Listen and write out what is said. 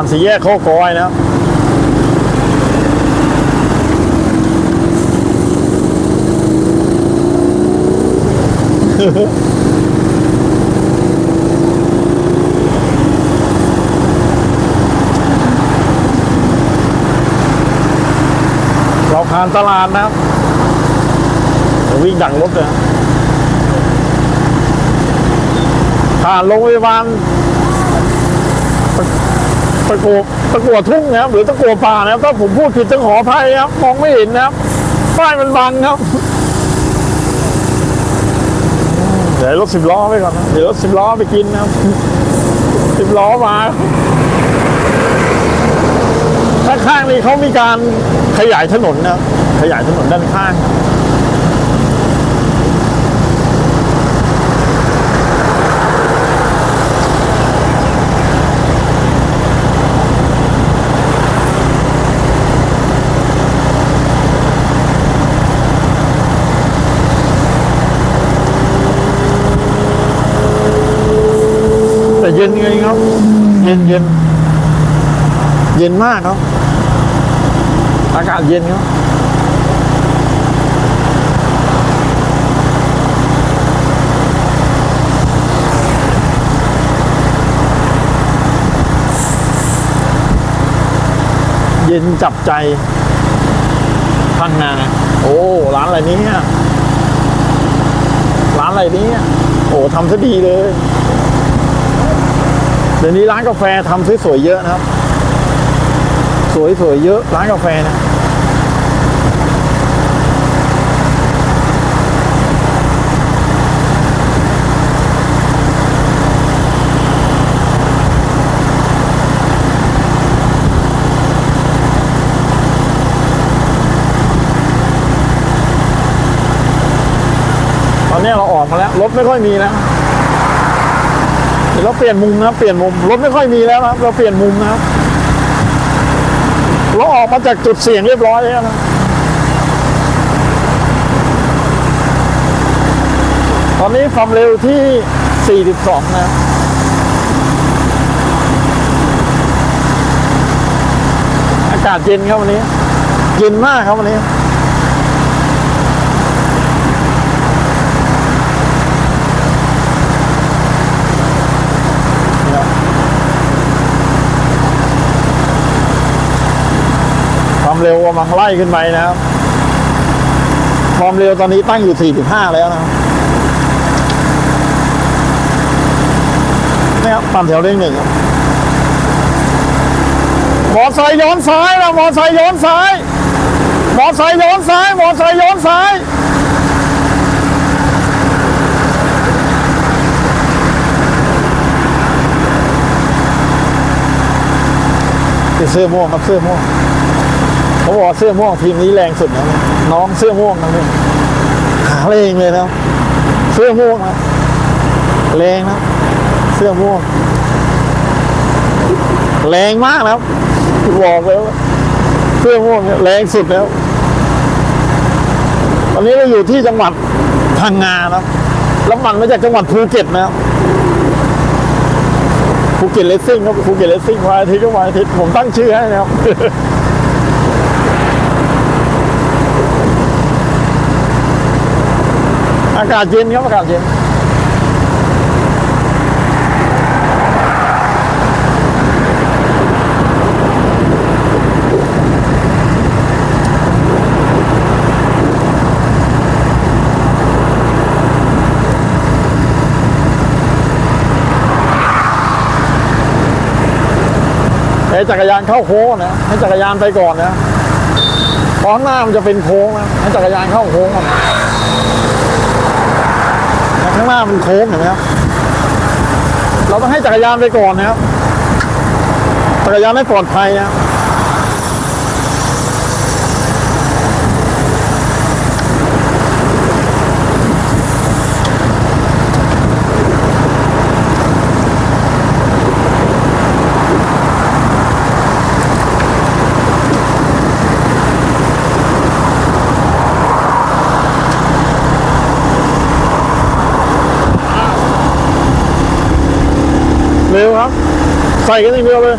านสี่แยกโคกอยนะครับเราผ่านตลาดนะครับ วิ่งดังรถเลยผ่านโรงพยาบาล ตะตะกัวตะกัวทุ่งนะครับหรือตะกัวป่านะครับถ้าผมพูดผิดต้องขออภัยนะครับมองไม่เห็นนะครับป้ายมันบังครับเดี๋ยวรถสิบล้อไปก่อนนะเดี๋ยวรถสิบล้อไปกินนะครับสิบล้อมาด้าข้างนี้เขามีการขยายถนนนะขยายถนนด้านข้าง ย็นไงครับ เย็นเย็นเย็นมากครับอากาศเย็นครับเย็นจับใจพังงาโอ้ ร้านอะไรเนี้ร้านอะไรนี้โอ้ทำซะดีเลย เดี๋ยวนี้ร้านกาแฟทำสวยๆเยอะนะครับ สวยๆเยอะร้านกาแฟนะตอนนี้เราออกมาแล้วรถไม่ค่อยมีแล้ว เราเปลี่ยนมุมนะเปลี่ยนมุมรถไม่ค่อยมีแล้วนะเราเปลี่ยนมุมนะเราออกมาจากจุดเสี่ยงเรียบร้อยแล้วนะตอนนี้ความเร็วที่ 42 นะอากาศเย็นครับวันนี้ เย็นมากครับวันนี้ ความ เร็วกำลังไล่ขึ้นไปนะครับ ความเร็วตอนนี้ตั้งอยู่ 45 แล้วนะครับนี่ครับปั่นแถวเร่งหนึ่งครับมอไซค์ย้อนซ้ายนะมอไซค์ย้อนซ้ายมอไซค์ย้อนซ้ายมอไซค์ย้อนซ้ายเป็นเสื้อม่วงครับเสื้อม่วง เขาบอกว่าเสื้อม่วงทีมนี้แรงสุดนะน้องเสื้อม่วงนะนี่หาแรงเลยนะเสื้อม่วงนะแรงนะเสื้อม่วง แรงมากนะครับบอกแล้วาเสื้อม่วงเนี่ยแรงสุดแล้วตอนนี้เราอยู่ที่จังหวัดพังงานะครับแล้วมันมาจากจังหวัดภูเก็ตนะครับภูเก็ตเลสซิ่งครับภูเก็ตเลสซิ่งวันอาทิตย์ก็วันอาทิตย์ผมตั้งชื่อให้นะครับ อากาศเย็นครับอากาศเย็นให้จักรยานเข้าโค้งนะให้จักรยานไปก่อนนะเพราะข้างหน้ามันจะเป็นโค้งนะให้จักรยานเข้าโค้งก่อนางมันโค้งเห็นไหมครับ เราต้องให้จักรยานไปก่อนนะครับ จักรยานให้ปลอดภัยนะครับ เร็วครับ ใส่กันอย่างเดียวเลย